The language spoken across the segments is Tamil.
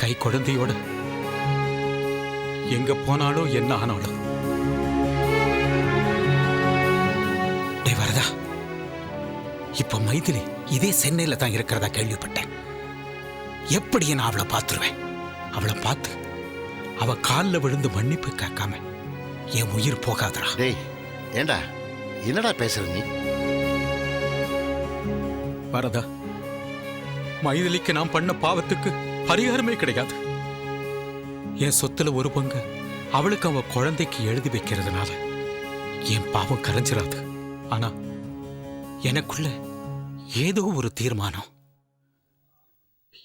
கை குழந்தையோட. எங்க போனாலும் என்ன ஆனாலும் வரதா. இப்ப மைதிலி இதே சென்னையில தான் இருக்கிறதா கேள்விப்பட்டேன். எப்படி நான் அவளை பார்த்துருவேன்? அவளை பார்த்து அவ காலில் விழுந்து மன்னிப்பு கேட்காம என் உயிர் போகாதடா. டேய் ஏண்டா? என்னடா பேசுற நீ? வரதா மைதிலிக்கு நான் பண்ண பாவத்துக்கு பரிகாரமே கிடையாது. என் சொத்துல ஒரு பங்கு அவளுக்கு அவ குழந்தைக்கு எழுதி வைக்கிறதுனால என் பாவம் கரைஞ்சிடாது ஆனா எனக்குள்ள ஏதோ ஒரு தீர்மானம்.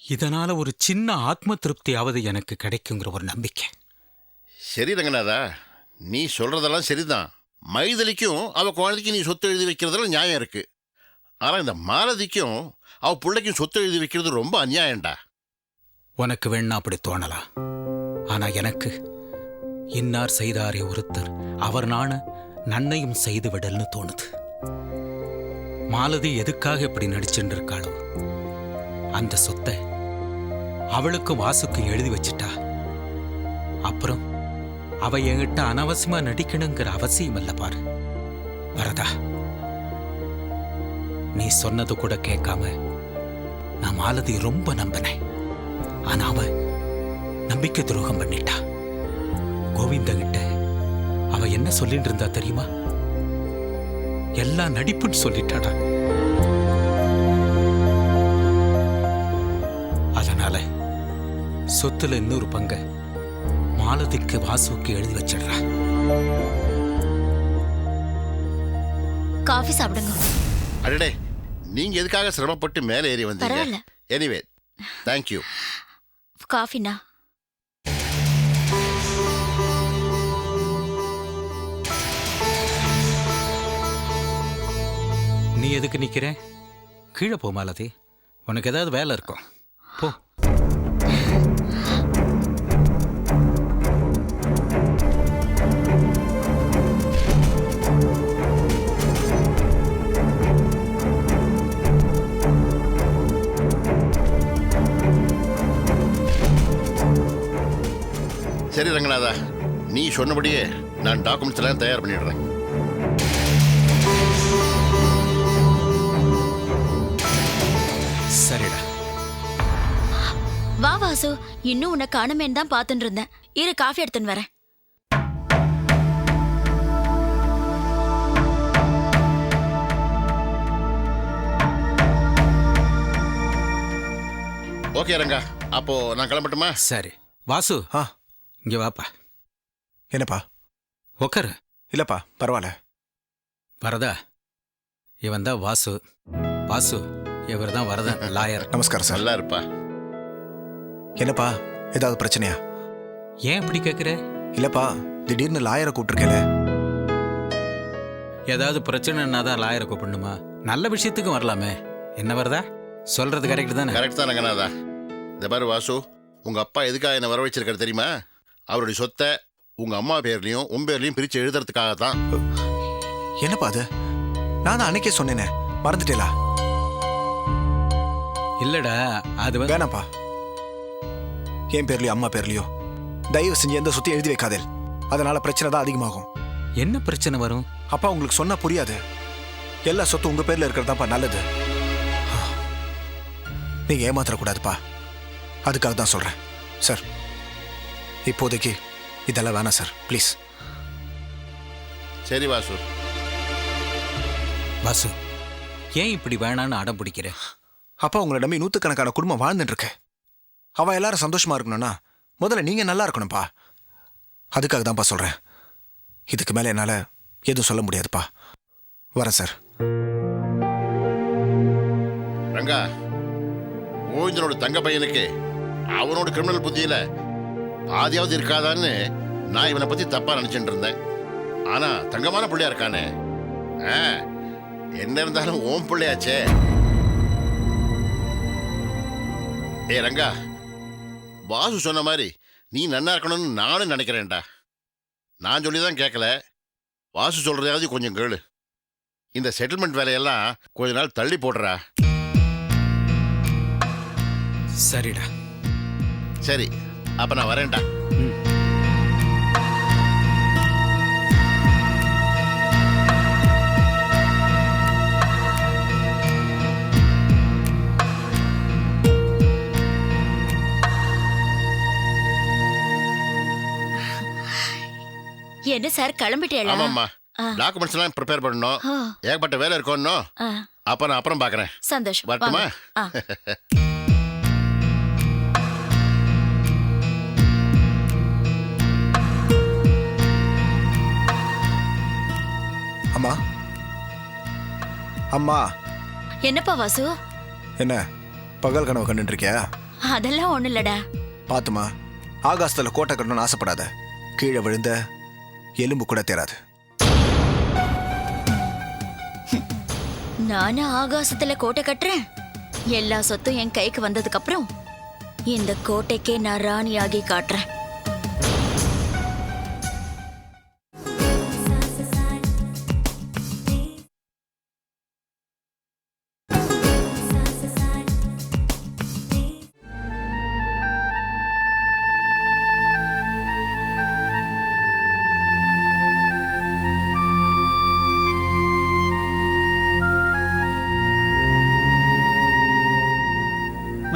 இதனால ஒரு சின்ன ஆத்ம திருப்தியாவது எனக்கு கிடைக்குங்கிற ஒரு நம்பிக்கை. சரி ரங்கநாதா நீ சொல்றதெல்லாம் சரிதான். மைதலிக்கும் அவ குழந்தைக்கு நீ சொத்து எழுதி வைக்கிறதுல நியாயம் இருக்கு. ஆனா இந்த மாலதிக்கும் அவ பிள்ளைக்கும் சொத்து எழுதி வைக்கிறது ரொம்ப அநியாயம்டா. உனக்கு வேணா அப்படி தோணலாம். ஆனா எனக்கு இன்னார் செய்தாரே ஒருத்தர் அவர் நான நன்னையும் செய்து விடல்னு தோணுது. மாலதி எதுக்காக இப்படி நடிச்சுட்டு இருக்காளோ அந்த சொத்தை அவளுக்கும் வாசுக்கும் எழுதி வச்சிட்டா. அப்புறம் அவ என்கிட்ட அனாவசியமா நடிக்கணுங்கிற அவசியம் இல்ல பாரு. வரதா நீ சொன்னது கூட கேட்காம நான் மாலதி ரொம்ப நம்பினேன். ஆனா அவ நம்பிக்கை துரோகம் பண்ணிட்டா. கோவிந்த கிட்ட அவ என்ன சொல்லிட்டு இருந்தா தெரியுமா? எல்லாம் நடிப்புன்னு சொல்லிட்டாடா. அதனால சொத்துல இன்னொரு பங்க மாலதிக்கு வாசுக்கு எழுதி வச்சிடுறா. காஃபி சாப்பிடுங்க. அடடே நீங்க எதுக்காக சிரமப்பட்டு மேலே ஏறி வந்தீங்க? எனிவே தேங்க்யூ காஃபினா? நீ எதுக்கு நிற்கிற கீழே போ மாலதி. உனக்கு ஏதாவது வேலை இருக்கும். போ. சரி ரங்கநாதா. நீ சொன்னபடியே நான் டாக்குமெண்ட்ஸ் எல்லாம் தயார் பண்ணிடுறேன். சரிடா. வா வாசு. இன்னும் உன்னை காணுமேன்னு தான் பார்த்துட்டு இருந்தேன். இரு காஃபி எடுத்துன்னு வரேன். ஓகே ரங்கா. அப்போ நான் கிளம்பட்டுமா? சரி. வாசு. ஆ. இங்க வாப்பா. என்னப்பா? உக்காரு. இல்லப்பா பரவாயில்ல. வரதா? இவன் தான் வாசு. வாசு இவர் தான் வரதன் லாயர். நமஸ்காரம் சார். நல்லா இருப்பா என்னப்பா ஏதாவது பிரச்சனையா? ஏன் இப்படி கேட்குற இல்லப்பா திடீர்னு லாயரை கூப்பிட்டுருக்கேல. ஏதாவது பிரச்சனைன்னா தான் லாயரை கூப்பிடணுமா? நல்ல விஷயத்துக்கும் வரலாமே. என்ன வரதா? சொல்றது கரெக்ட் தானே? கரெக்ட் தான் ரங்கநாதா. இந்த பாரு வாசு உங்க அப்பா எதுக்காக என்ன வர வச்சிருக்காரு தெரியுமா? அவருடைய சொத்தை உங்க அம்மா பேர்லயும் உன் பேர்லயும் பிரிச்சு எழுதுறதுக்காக தான் என்னப்பா அது? நான் தான் அன்னைக்கே சொன்னேனே. மறந்துட்டேலா? இல்லடா அது வந்து வேணாப்பா என் பேர்லயோ அம்மா பேர்லயோ தயவு செஞ்சு எந்த சொத்தையும் எழுதி வைக்காதேல். அதனால பிரச்சனை தான் அதிகமாகும். என்ன பிரச்சனை வரும்? அப்பா உங்களுக்கு சொன்னா புரியாது. எல்லா சொத்தும் உங்க பேர்ல இருக்கிறதாப்பா நல்லது. நீங்க ஏமாத்திரக்கூடாதுப்பா. அதுக்காக தான் சொல்றேன். சார். இப்போதைக்கு இதெல்லாம் வேணாம் சார். ப்ளீஸ் சரி வாசு. வாசு ஏன் இப்படி வேணான்னு அடம் பிடிக்கிற? அப்பா உங்களை நம்பி நூற்றுக்கணக்கான குடும்பம் வாழ்ந்துட்டு இருக்கு. அவ எல்லாரும் சந்தோஷமா இருக்கணும்னா முதல்ல நீங்க நல்லா இருக்கணும்ப்பா. அதுக்காக தான்ப்பா சொல்றேன். இதுக்கு மேல என்னால எதுவும் சொல்ல முடியாதுப்பா. வரேன் சார். ரங்கா கோவிந்தனோட தங்க பையனுக்கு அவனோட கிரிமினல் புத்தியில பாதியாவது இருக்காதான்னு நான் இவனை பத்தி தப்பா நினைச்சிட்டு இருந்தேன். ஆனா தங்கமான பிள்ளையா இருக்கானே. ஆ, என்ன இருந்தாலும் ஓம் பிள்ளையாச்சே. ஏ ரங்கா வாசு சொன்ன மாதிரி நீ நன்னா இருக்கணும்னு நானும் நினைக்கிறேன்டா. நான் சொல்லி தான் கேட்கல வாசு சொல்றதையாவது கொஞ்சம் கேளு. இந்த செட்டில்மெண்ட் வேலையெல்லாம் கொஞ்ச நாள் தள்ளி போடுறா. சரிடா. சரி. அப்ப நான் வரேன்டா. என்ன சார் கிளம்பிட்டேளா? ஆமாம்மா. டாக்குமெண்ட்ஸ் எல்லாம் ப்ரிப்பேர் பண்ணணும். ஏகப்பட்ட வேலை இருக்கணும் அப்ப நான் அப்புறம் பார்க்கறேன் சந்தோஷம். வரட்டுமா? அம்மா. என்னப்பா வாசு? என்ன பகல் கனவு கண்டுட்டு இருக்கியா அதெல்லாம் ஒண்ணு இல்லடா. பாத்துமா ஆகாசத்துல கோட்டை கட்டணும்னு ஆசைப்படாத. கீழே விழுந்த எலும்பு கூட தேராது நானும் ஆகாசத்துல கோட்டை கட்டுறேன். எல்லா சொத்தும் என் கைக்கு வந்ததுக்கு அப்புறம் இந்த கோட்டைக்கே நான் ராணியாகி காட்டுறேன்.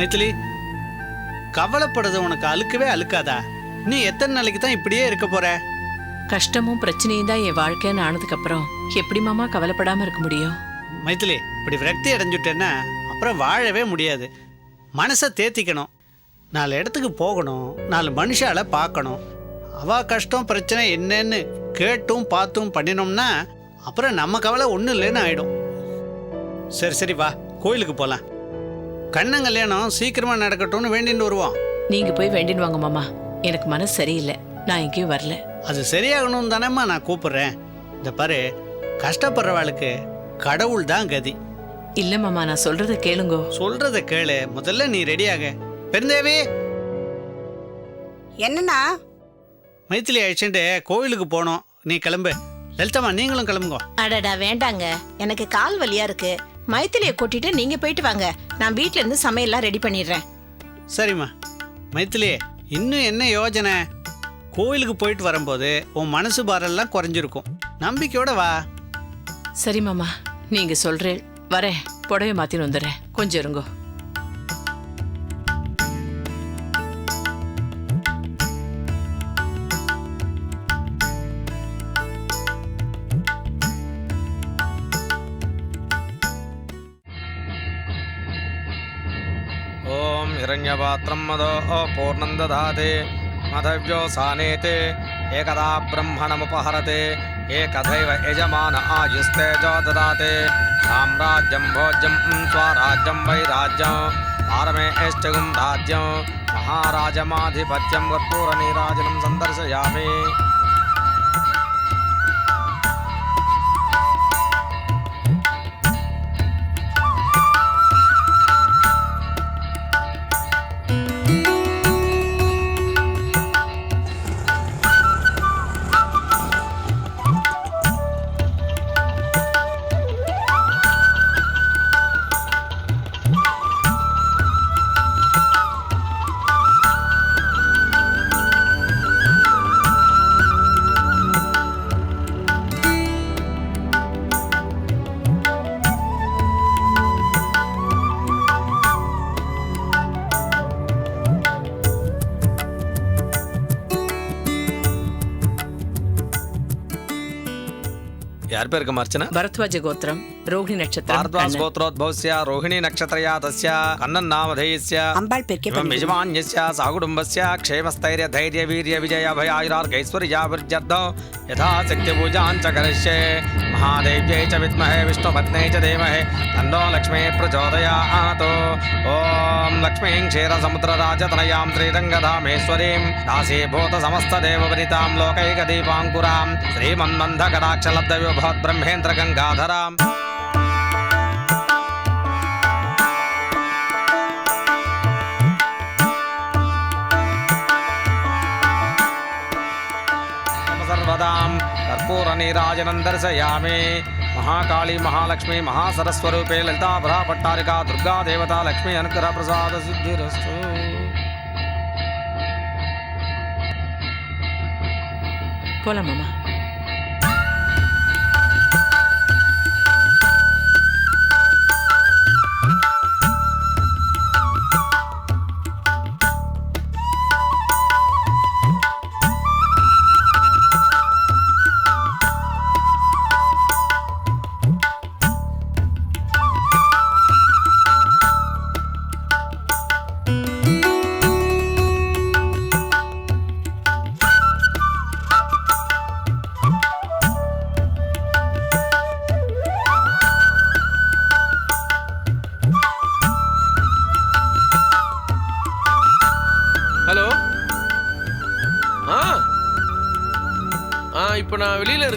மைத்திலி கவலைப்படுறது உனக்கு அழுக்கவே அழுக்காதா? நீ எத்தனை நாளைக்கு தான் இப்படியே இருக்க போற? கஷ்டமும் பிரச்சனையும் தான் என் வாழ்க்கைன்னு ஆனதுக்கு அப்புறம் எப்படி மாமா கவலைப்படாம இருக்க முடியும்? மைத்திலி இப்படி விரக்தி அடைஞ்சுட்டேன்னா அப்புறம் வாழவே முடியாது. மனசை தேத்திக்கணும். நாலு இடத்துக்கு போகணும். நாலு மனுஷால பார்க்கணும். அவ கஷ்டம் பிரச்சனை என்னன்னு கேட்டும் பார்த்தும் பண்ணினோம்னா அப்புறம் நம்ம கவலை ஒன்றும் இல்லைன்னு ஆயிடும். சரி சரி வா. கோயிலுக்கு போகலாம் கண்ணன் கல்யாணம் சீக்கிரமா நடக்கட்டும்னு வேண்டிட்டு வருவோம் நீங்க போய் வேண்டின்னு வாங்க மாமா. எனக்கு மனசு சரியில்லை. நான் எங்கேயும் வரல. அது சரியாகணும் தானேம்மா நான் கூப்பிடுறேன். இந்த பாரு கஷ்டப்படுறவாளுக்கு கடவுள் தான் கதி. இல்ல மாமா நான் சொல்றத கேளுங்கோ. சொல்றத கேளு. முதல்ல நீ ரெடியாக பெருந்தேவி! என்னண்ணா? மைத்திலி அழிச்சுட்டு கோவிலுக்கு போனோம். நீ கிளம்பு. லலிதம்மா நீங்களும் கிளம்புங்க. அடடா வேண்டாங்க. எனக்கு கால் வலியா இருக்கு. மைத்திலிய கூட்டிட்டு நீங்க போயிட்டு வாங்க. நான் வீட்ல இருந்து சமையல்லாம் ரெடி பண்ணிடுறேன். சரிம்மா. மைத்திலி இன்னும் என்ன யோஜனை? கோவிலுக்கு போயிட்டு வரும்போது உன் மனசு பாரெல்லாம் குறைஞ்சிருக்கும். நம்பிக்கையோட வா. சரி மாமா நீங்க சொல்றேன். வரேன். புடவை மாத்தின்னு வந்துடுறேன். கொஞ்சம் இருங்கோ. పాత్రం మదో పూర్ణం దాతే మధవ్యోసానేతే ఏకదా బ్రహ్మణముపహరతే ఏకథైవ యజమాన ఆయుస్తేజో దాతే సామ్రాజ్యం భోజ్యం స్వరాజ్యం వైరాజ్యం పారమేష్టగుం రాజ్యం మహారాజమాధిపత్యం కర్పూరనీరాజనం సందర్శయామి யார் பேருக்கு மார்ச்சனா பரத்வாஜ கோத்திரம். रोहिणी नक्षत्र भारद्वाजगोत्रोद्भवस्य रोहिणी नक्षत्रया तस्य यजमान्यस्य क्षेमस्थैर्य धैर्य वीर्य विजय यथा च करिष्ये महादेव्यै च विद्महे विष्णुपत्न्यै च धीमहे तन्नो लक्ष्मी प्रचोदयात् ॐ लक्ष्मीं क्षीरसमुद्रराजतनयां श्रीरङ्गधामेश्वरीं दासीभूतसमस्तदेववनितां लोकैकदीपाङ्कुरां श्रीमन्मन्धकटाक्षलब्धविभवद्ब्रह्मेन्द्रगङ्गाधराम् కర్పూరనీరాజనం దర్శయామి మహాకాళీ మహాలక్ష్మి మహాసరస్వరూపే లలితాభరా పట్టారిక దుర్గాదేవత లక్ష్మి అనుగ్రహ ప్రసాద సిద్ధిరస్తు పోలమ్మ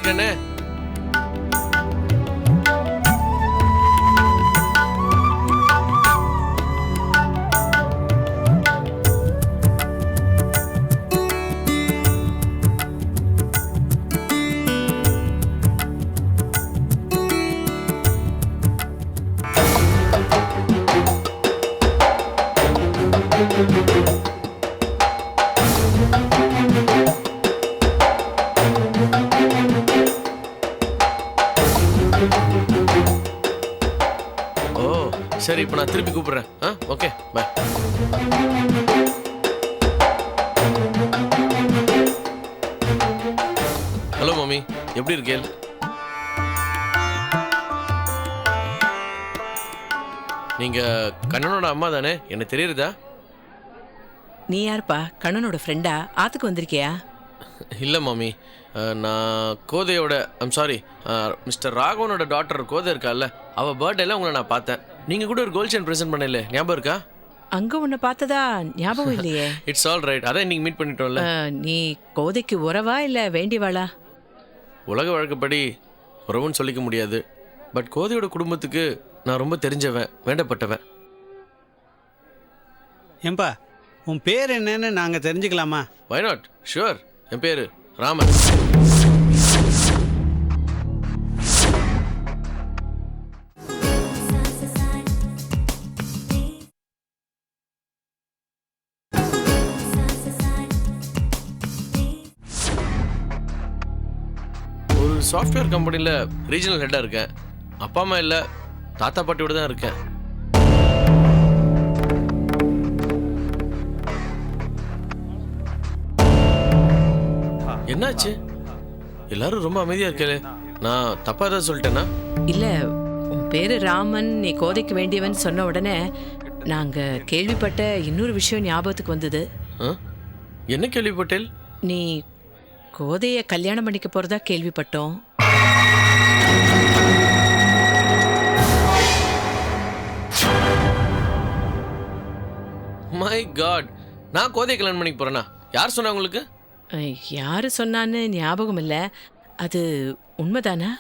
நான் இப்போ நான் திருப்பி கூப்பிடுறேன். ஆ ஓகே பை ஹலோ மம்மி எப்படி இருக்கேள் நீங்க கண்ணனோட அம்மா தானே? எனக்கு தெரியுறதா? நீ யாருப்பா? கண்ணனோட ஃப்ரெண்டா ஆத்துக்கு வந்திருக்கியா? இல்லை மாமி. நான் கோதையோட ஐம் சாரி மிஸ்டர் ராகவனோட டாக்டர் கோதை இருக்கால்ல அவள் பர்த்டேல உங்களை நான் பார்த்தேன். நீங்கள் கூட ஒரு கோல்ட் செயின் ப்ரெசென்ட் பண்ணல ஞாபகம் இருக்கா? அங்க உன்னை பார்த்ததா? ஞாபகம் இல்லையே. இட்ஸ் ஆல் ரைட் அதான் இன்னைக்கு மீட் பண்ணிட்டோம்ல. அஹ், நீ கோதைக்கு உறவா இல்ல வேண்டிவாளா உலக வழக்கப்படி உறவுன்னு சொல்லிக்க முடியாது. பட் கோதையோட குடும்பத்துக்கு நான் ரொம்ப தெரிஞ்சவன் வேண்டப்பட்டவன். ஏன்பா உன் பேர் என்னன்னு நாங்கள் தெரிஞ்சுக்கலாமா? வை நாட் ஷுவர் என் பேர் ராமன். சாஃப்ட்வேர் கம்பெனியில் ரீஜனல் ஹெட்டாக இருக்கேன். அப்பா அம்மா இல்லை தாத்தா பாட்டியோட தான் இருக்கேன். என்னாச்சு? எல்லாரும் ரொம்ப அமைதியா இருக்கே நான் தப்பா ஏதாவது சொல்லிட்டேனா? இல்ல உன் பேரு ராமன் நீ கோதைக்கு வேண்டியவன் சொன்ன உடனே நாங்க கேள்விப்பட்ட இன்னொரு விஷயம் ஞாபகத்துக்கு வந்தது? என்ன கேள்விப்பட்டேல் நீ கோதைய கல்யாணம் பண்ணிக்க போறதா கேள்விப்பட்டோம். மை காட் நான் கோதையை கல்யாணம் பண்ணிக்க போறேனா? யார் சொன்னா உங்களுக்கு? யாரு சொன்னான்னு ஞாபகம் இல்ல. அது உண்மைதானா?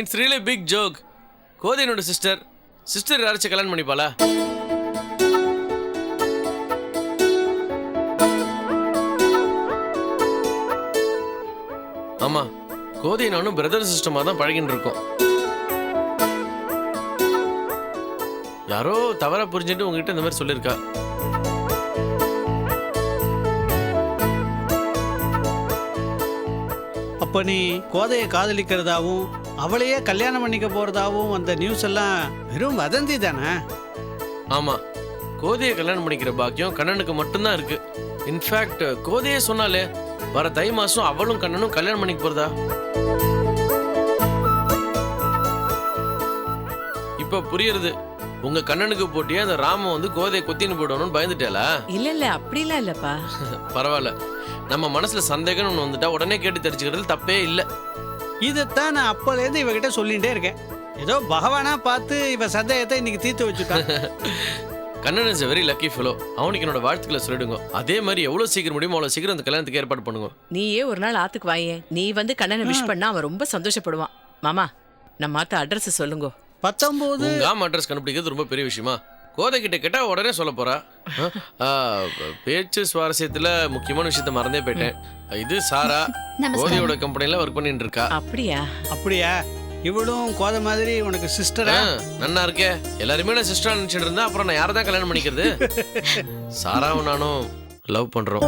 It's really big joke Kothai என்னோட சிஸ்டர் சிஸ்டர் யாராச்சும் கல்யாணம் பண்ணிப்பாளா? ஆமா கோதை நானும் பிரதர் சிஸ்டமா தான் பழகின்னு இருக்கோம். யாரோ தவறா புரிஞ்சுட்டு உங்ககிட்ட இந்த மாதிரி சொல்லியிருக்கா. அப்போ நீ கோதையை காதலிக்கிறதாவும் அவளையே கல்யாணம் பண்ணிக்க போகிறதாவும் அந்த நியூஸ் எல்லாம் வெறும் வதந்தி தானே? ஆமா கோதையை கல்யாணம் பண்ணிக்கிற பாக்கியம் கண்ணனுக்கு மட்டும்தான் இருக்கு. இன்ஃபேக்ட் கோதையே சொன்னாலே வர தை மாசம் அவளும் கண்ணனும் கல்யாணம் பண்ணிக்க போறதா? இப்ப புரியுறது. உங்க கண்ணனுக்கு போட்டியே அந்த ராமன் வந்து கோதையை கொத்தின்னு போடணும்னு பயந்துட்டேல? இல்ல இல்ல அப்படிலாம் இல்லப்பா. பரவாயில்ல. நம்ம மனசுல சந்தேகம்னு ஒண்ணு வந்துட்டா உடனே கேட்டு தெரிஞ்சுக்கிறது தப்பே இல்லை. இதைத்தான் நான் அப்போலேருந்து இவகிட்ட சொல்லிகிட்டே இருக்கேன். ஏதோ பகவானா பார்த்து இவ சந்தேகத்தை இன்னைக்கு தீர்த்து வச்சுட்டான் Kannan is very lucky fellow அவனுக்கு என்னோட வாழ்த்துக்களை சொல்லிடுங்க. அதே மாதிரி எவ்வளவு சீக்கிரம் முடியுமோ அவ்வளவு சீக்கிரம் அந்த கல்யாணத்துக்கு ஏற்பாடு பண்ணுங்க. நீயே ஒரு நாள் ஆத்துக்கு வாயே. நீ வந்து கண்ணனை விஷ் பண்ணா அவன் ரொம்ப சந்தோஷப்படுவான். மாமா நம்ம ஆத்த அட்ரஸ் சொல்லுங்க. பத்தொம்போது உங்க ஆம் அட்ரஸ் கண்டுபிடிக்கிறது ரொம்ப பெரிய விஷயமா? கோதை கிட்ட கேட்டா உடனே சொல்ல போறா. ஆ, பேச்சு சுவாரஸ்யத்துல முக்கியமான விஷயத்த மறந்தே போயிட்டேன். இது சாரா. கோதையோட கம்பெனில ஒர்க் பண்ணிட்டு இருக்கா. அப்படியா? அப்படியா? இவளும் கோதை மாதிரி உனக்கு சிஸ்டரா நன்னா இருக்கே. எல்லாருமே நான் சிஸ்டரா நினைச்சிட்டு இருந்தா அப்புறம் நான் யாரை தான் கல்யாணம் பண்ணிக்கிறது? சாராவும் நானும் லவ் பண்றோம்.